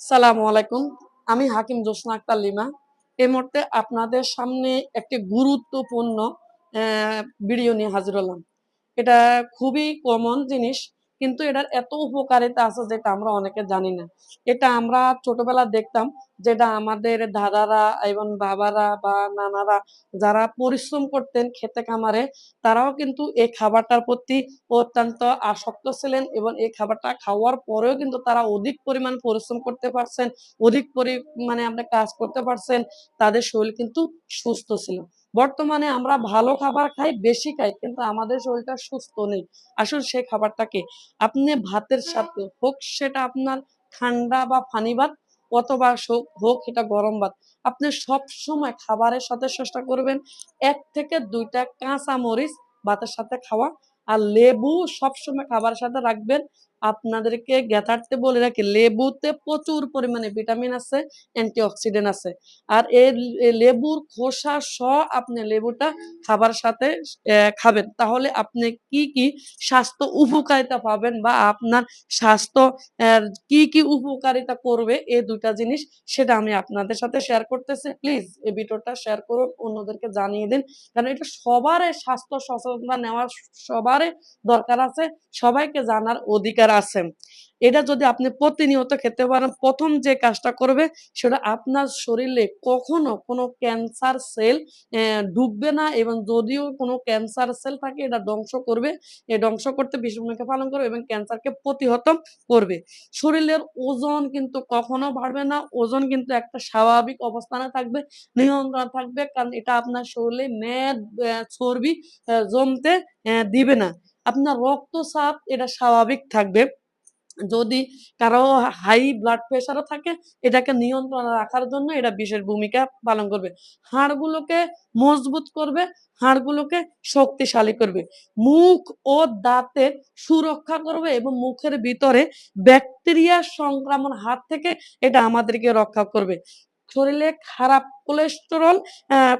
সালামু আলাইকুম। আমি হাকিম জোসনা আক্তার লিমা। এই মুহূর্তে আপনাদের সামনে একটি গুরুত্বপূর্ণ ভিডিও নিয়ে হাজির হলাম। এটা খুবই কমন জিনিস। কিন্তু এটার এত উপকারিতা আছে যেটা আমরা অনেকে জানি না। এটা আমরা ছোটবেলা দেখতাম যেটা আমাদের দাদারা এবং বাবারা বা নানারা যারা পরিশ্রম করতেন খেতে খামারে, তারাও কিন্তু এই খাবারটার প্রতি অত্যন্ত আসক্ত ছিলেন এবং এই খাবারটা খাওয়ার পরেও কিন্তু তারা অধিক পরিমাণ পরিশ্রম করতে পারছেন, অধিক পরিমাণে আপনি কাজ করতে পারছেন, তাদের শরীর কিন্তু সুস্থ ছিল। বর্তমানে আমরা ভালো খাবার খাই, বেশি খাই, কিন্তু আমাদের শরীরটা সুস্থ নেই। আসলে সেই খাবারটাকে আপনি ভাতের সাথে হোক, সেটা আপনার ঠান্ডা বা ফানি ভাত, অথবা হোক এটা গরম ভাত, আপনি সব সময় খাবারের সাথে চেষ্টা করবেন। এক থেকে দুইটা কাঁচা মরিচ ভাতের সাথে খাওয়া আর লেবু সবসময় খাবারের সাথে রাখবেন। আপনাদেরকে জ্ঞাতার্থে বলে রাখি, লেবুতে প্রচুর পরিমাণে ভিটামিন আছে, অ্যান্টিঅক্সিডেন্ট আছে। আর এই লেবুর খোসা সহ আপনি লেবুটা খাবার সাথে খাবেন। তাহলে আপনি কি কি স্বাস্থ্য উপকারিতা পাবেন বা আপনার স্বাস্থ্য কি কি উপকারিতা করবে, এই দুটা জিনিস সেটা আমি আপনাদের সাথে শেয়ার করতেছি। প্লিজ এই ভিডিওটা শেয়ার করুন, অন্যদেরকে জানিয়ে দিন। কারণ এটা সবারই স্বাস্থ্য সচেতনতা নেওয়ার সবারই দরকার আছে সবাইকে জানার অধিকার আছে। এটা যদি আপনি প্রতিনিয়ত খেতে পারেন, প্রথম যে কাজটা করবে সেটা আপনার শরীরে কখনো কোনো ক্যান্সার সেল ঢুকবে না এবং যদিও কোনো ক্যান্সার সেল থাকে, এটা ধ্বংস করবে। এই ধ্বংস করতে বিশেষ ভূমিকা পালন করবে এবং ক্যান্সারকে প্রতিহত করবে। শরীরের ওজন কিন্তু কখনো বাড়বে না, ওজন কিন্তু একটা স্বাভাবিক অবস্থানে থাকবে, নিয়ন্ত্রণ থাকবে, কারণ এটা আপনার শরীরে মেদ চর্বি জমতে দিবে না। আপনার রক্তচাপ, এটা স্বাভাবিক থাকবে। যদি কারও হাই ব্লাড প্রেশারও থাকে, এটাকে নিয়ন্ত্রণে রাখার জন্য এটা বিশেষ ভূমিকা পালন করবে। হাড়গুলোকে মজবুত করবে, হাড়গুলোকে শক্তিশালী করবে। মুখ ও দাঁতের সুরক্ষা করবে এবং মুখের ভিতরে ব্যাকটেরিয়া সংক্রমণ হাত থেকে এটা আমাদেরকে রক্ষা করবে। শরীরে খারাপ কোলেস্টেরল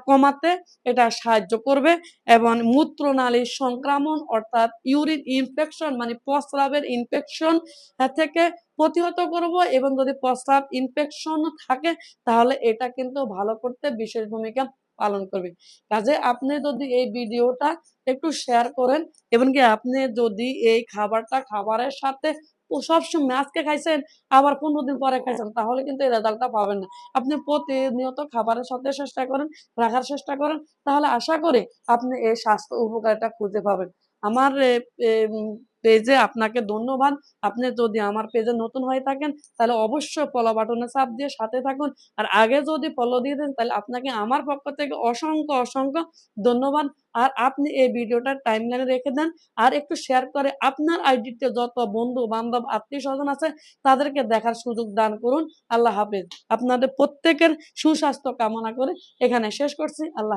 কমাতে এটা সাহায্য করবে এবং মূত্রনালীর সংক্রমণ অর্থাৎ ইউরিন ইনফেকশন মানে প্রস্রাবের ইনফেকশন থেকে প্রতিহত করব এবং যদি প্রস্রাব ইনফেকশন থাকে তাহলে এটা কিন্তু ভালো করতে বিশেষ ভূমিকা পালন করবে। কাজে আপনি যদি এই ভিডিওটা একটু শেয়ার করেন এবং কি আপনি যদি এই খাবারটা খাবারের সাথে সবসময় আজকে খাইছেন, আবার পনেরো দিন পরে খাইছেন, তাহলে কিন্তু এই রেজাল্টটা পাবেন না। আপনি প্রতিনিয়ত খাবারের সাথে চেষ্টা করেন, রাখার চেষ্টা করেন, তাহলে আশা করে আপনি এই স্বাস্থ্য উপকারটা খুঁজে পাবেন। আমার পেজে আপনাকে ধন্যবাদ। আপনি যদি আমার পেজে নতুন হয়ে থাকেন, তাহলে অবশ্যই ফলো বাটনে চাপ দিয়ে সাথে থাকুন। আর আগে যদি ফলো দিয়ে দেন, তাহলে আপনাকে আমার পক্ষ থেকে অসংখ্য অসংখ্য ধন্যবাদ। আর আপনি এই ভিডিওটা টাইমলাইনে রেখে দেন। আর একটু শেয়ার করে আপনার আইডিতে যত বন্ধু, বান্ধব, আত্মীয় স্বজন আছে, তাদেরকে দেখার সুযোগ দান করুন। আল্লাহ হাফেজ। আপনাদের প্রত্যেকের সুস্বাস্থ্য কামনা করে এখানে শেষ করছি। আল্লাহ।